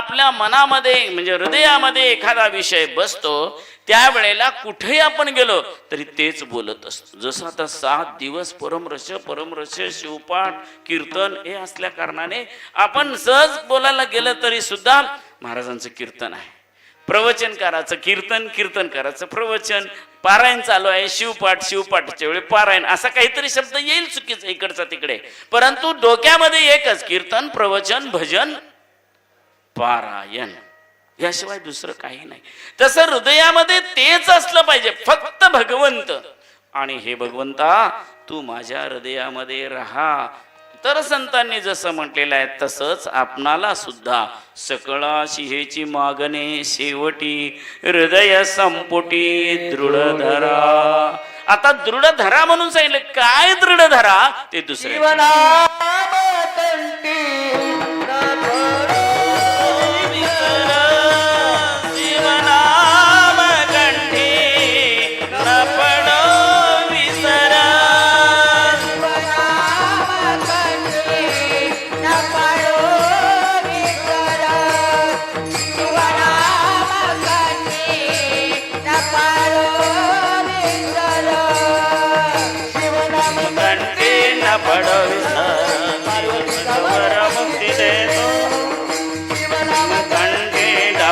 आपल्या मनामध्ये म्हणजे हृदयामध्ये एखादा विषय बसतो त्यावेळेला कुठेही आपण गेलो तरी तेच बोलत असतो. जसं आता सात दिवस परमरस परमरस शिवपाठ कीर्तन हे असल्या कारणाने आपण सहज बोलायला गेलं तरी सुद्धा महाराजांचं कीर्तन आहे. प्रवचनकाराचं कीर्तन कीर्तनकाराचं प्रवचन पारायण चालू आहे शिवपाठ शिवपाठच्या वेळी पारायण असा काहीतरी शब्द येईल चुकीचा इकडचा तिकडे. परंतु डोक्यामध्ये एकच कीर्तन प्रवचन भजन पारायण याशिवाय दुसरं काही नाही. तसं हृदयामध्ये तेच असलं पाहिजे फक्त भगवंत. आणि हे भगवंता तू माझ्या हृदयामध्ये राहा. तर संतांनी जसं म्हटलेलं आहे तसंच आपणाला सुद्धा. सकळा शिहेची मागणे शेवटी हृदय संपुटी दृढ धरा आता दृढ धरा म्हणून सांगितलं काय दृढ धरा ते दुसरे